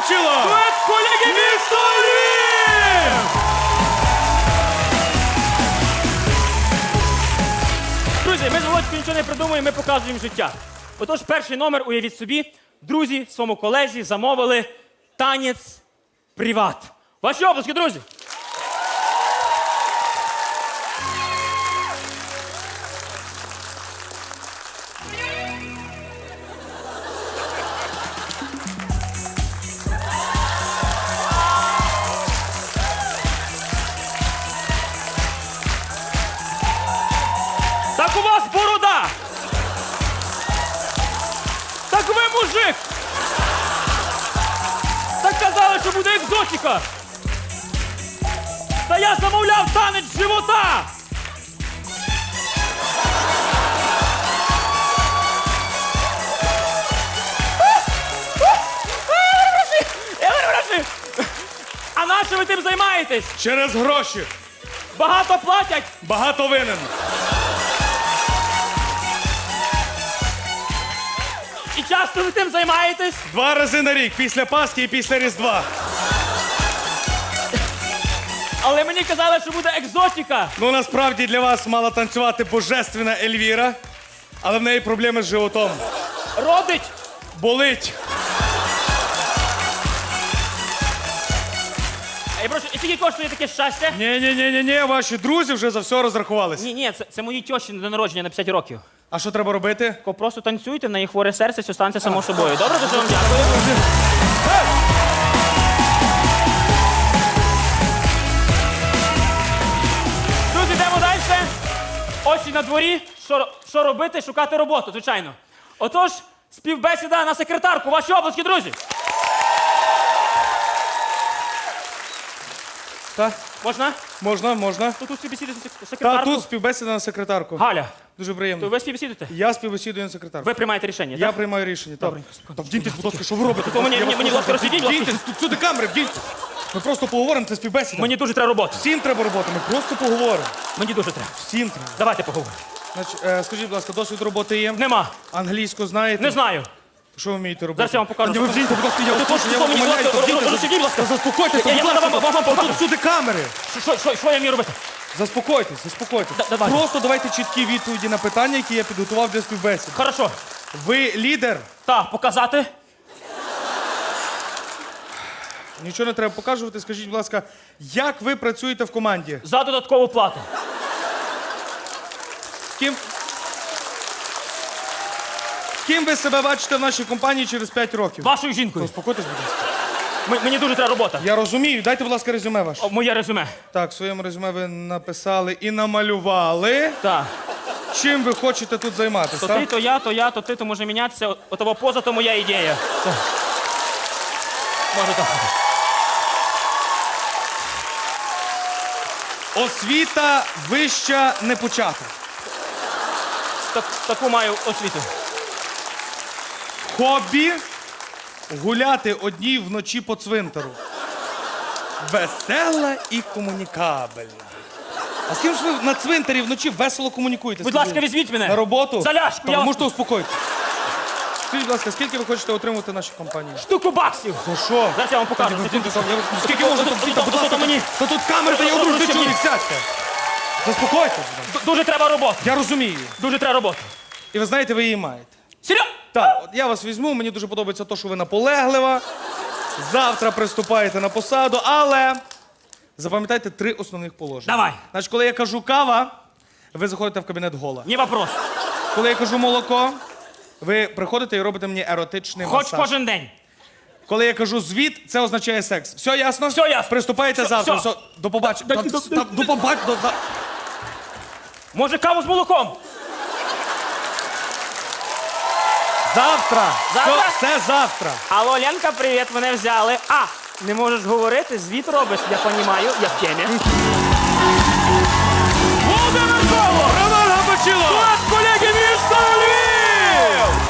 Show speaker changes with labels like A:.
A: почало! Дует колеги історії! Друзі, ми з Володькою нічого не придумуємо, ми показуємо життя. Отож, перший номер, уявіть собі, друзі своєму колезі замовили танець приват. Ваші обласки, друзі! Мужик! Так казали, що буде екзотика! Та я замовляв танець живота! А на що ви тим займаєтесь?
B: Через гроші.
A: Багато платять!
B: Багато винен.
A: Часто ви тим займаєтесь?
B: Два рази на рік, після Пасхи і після Різдва.
A: Але мені казали, що буде екзотіка.
B: Ну насправді для вас мала танцювати божественна Ельвіра, але в неї проблеми з животом.
A: Родить.
B: Болить.
A: Я прошу, і скільки коштує таке щастя?
B: ні ні ні ні ні ваші друзі вже за все розрахувались.
A: Ні, ні, це, це мої тьоші на день народження на 50 років.
B: А що треба робити?
A: Ко просто танцюйте, на їх хворе серце, все станеться само собою. Добре, дуже вам дякую. Друзі, йдемо далі. Осінь на дворі. Що, ро- що робити? Шукати роботу, звичайно. Отож, співбесіда на секретарку. Ваші обласки, друзі.
B: Та,
A: Можна?
B: можна, можна.
A: Тут тут співбесідуєте сек-
B: Та
A: секретарку?
B: тут співбесіда на секретарку.
A: Галя,
B: Дуже
A: то
B: приємно.
A: ви співбесідуєте?
B: Я співбесідую на секретарку.
A: Ви приймаєте рішення,
B: Я
A: так?
B: приймаю рішення.
A: Добре.
B: Та вдіньтесь, будь ласка, що ви робите?
A: То мені-
B: Я вас
A: мені, будь ласка, будь ласка.
B: Вдіньтесь, тут сюди камери, вдіньтесь. Ми просто поговоримо, це співбесіда.
A: Мені дуже треба роботи.
B: Всім треба роботи, ми просто поговоримо.
A: Мені дуже треба.
B: Всім треба.
A: Давайте поговоримо.
B: Значить, е, скажіть, будь ласка, досвід роботи є?
A: Нема.
B: Англійську знаєте?
A: Не знаю.
B: Що ви вмієте робити?
A: Зараз я вам покажу.
B: Та не ви вдіньте, будь ласка, я вас прошу, я
A: будь
B: умоляю, та вдіньте,
A: роз- будь ласка.
B: Та заспокойтесь,
A: Я- я
B: будь ласка,
A: вам- вам- вам покажу.
B: тут всюди камери.
A: Що, що, що, що я вмію робити?
B: Заспокойтесь, заспокойтесь.
A: Да- давай.
B: Просто давайте чіткі відповіді на питання, які я підготував для співбесід.
A: Хорошо.
B: Ви лідер?
A: Так, показати.
B: Нічого не треба показувати. Скажіть, будь ласка, як ви працюєте в команді?
A: За додаткову плату.
B: Ким... Ким ви себе бачите в нашій компанії через 5 років?
A: Вашою жінкою.
B: Заспокойтесь, будь ласка.
A: М- мені дуже треба робота.
B: Я розумію. Дайте, будь ласка, резюме ваше.
A: О, моє резюме.
B: Так, в своєму резюме ви написали і намалювали.
A: Так.
B: Чим ви хочете тут займатися?
A: То
B: так?
A: ти, то я, то я, то ти, то може мінятися. От- Отого поза, то моя ідея. Так. Може так.
B: Освіта вища не почата.
A: так. Таку маю освіту.
B: Хобі гуляти одній вночі по цвинтару. Весела і комунікабельна. А з ким ж ви на цвинтарі вночі весело комунікуєте?
A: Будь ласка, візьміть мене.
B: На роботу?
A: За ляшку,
B: Та ви можете успокоїти. Скажіть, будь ласка, скільки ви хочете отримати в нашій компанії?
A: Штуку баксів.
B: За що?
A: Зараз я вам покажу. Секунду.
B: Скільки можна там діти, будь ласка,
A: тут мені.
B: Та тут камери, та я одружний чоловік, сядьте. Заспокойтесь.
A: Д- Дуже треба роботи.
B: Я розумію.
A: Дуже треба роботи.
B: І ви знаєте, ви її маєте.
A: Серйозно?
B: Так, от я вас візьму, мені дуже подобається те, що ви наполеглива. Завтра приступаєте на посаду, але запам'ятайте три основних положення.
A: Давай.
B: Значить, коли я кажу кава, ви заходите в кабінет гола.
A: Не вопрос.
B: Коли я кажу молоко, ви приходите і робите мені еротичний
A: Хоч
B: масаж.
A: кожен день.
B: Коли я кажу звіт, це означає секс. Все ясно?
A: Все ясно.
B: Приступайте
A: Все,
B: завтра.
A: все.
B: Все, До побачення. Та-
A: да-
B: та- До побачення. До... за-
A: Може, каву з молоком?
B: Завтра!
A: Завтра?
B: Все, все завтра.
A: Алло, Ленка, привіт, мене взяли. А, не можеш говорити, звіт робиш, я понімаю, я в темі. Володимир Жолоб!
B: Роман Габачило!
A: Влад Кулєгін, місто Львів!